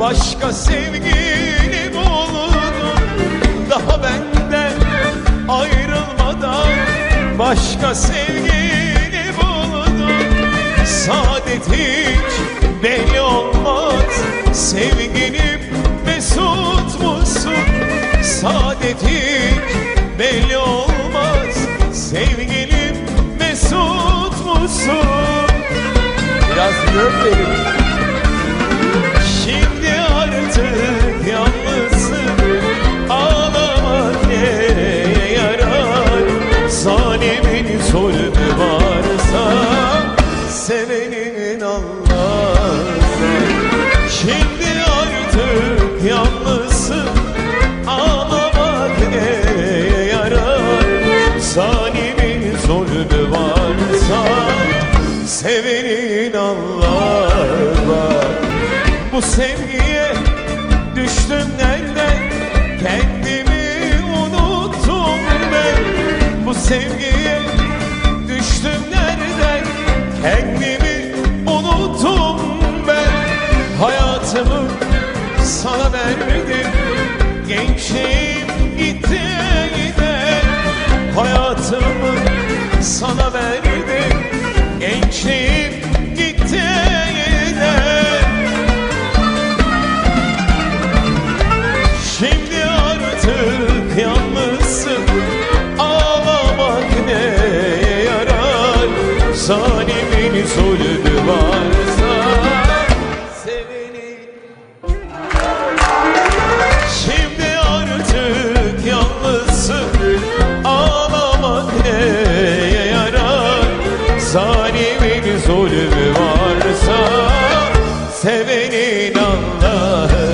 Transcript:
Başka sevgili buldum Daha benden ayrılmadan Başka sevgili buldum Saadet hiç belli olmaz. Sevgilim mesut musun? Saadet hiç belli olmaz. Sevgilim mesut musun? Biraz gök Zulmü varsa Sevenin Allah'sa Şimdi artık yalnızsın Ağlamak neye yarar. Zalimin zulmü varsa Sevenin Allah var. Bu sevgiye düştüm nereden? Kendimi unuttum ben. Bu sevgiye Kendimi unuttum ben. Hayatımı sana verdim Gençliğim gitti gider Hayatımı sana verdim Gençliğim gitti gider Şimdi artık yalnızsın. Ağlamak neye yarar? Zalimin zulmü varsa Seveni Şimdi artık yalnızsın. Ağlamak neye yarar? Zalimin zulmü varsa Sevenin Allah'ı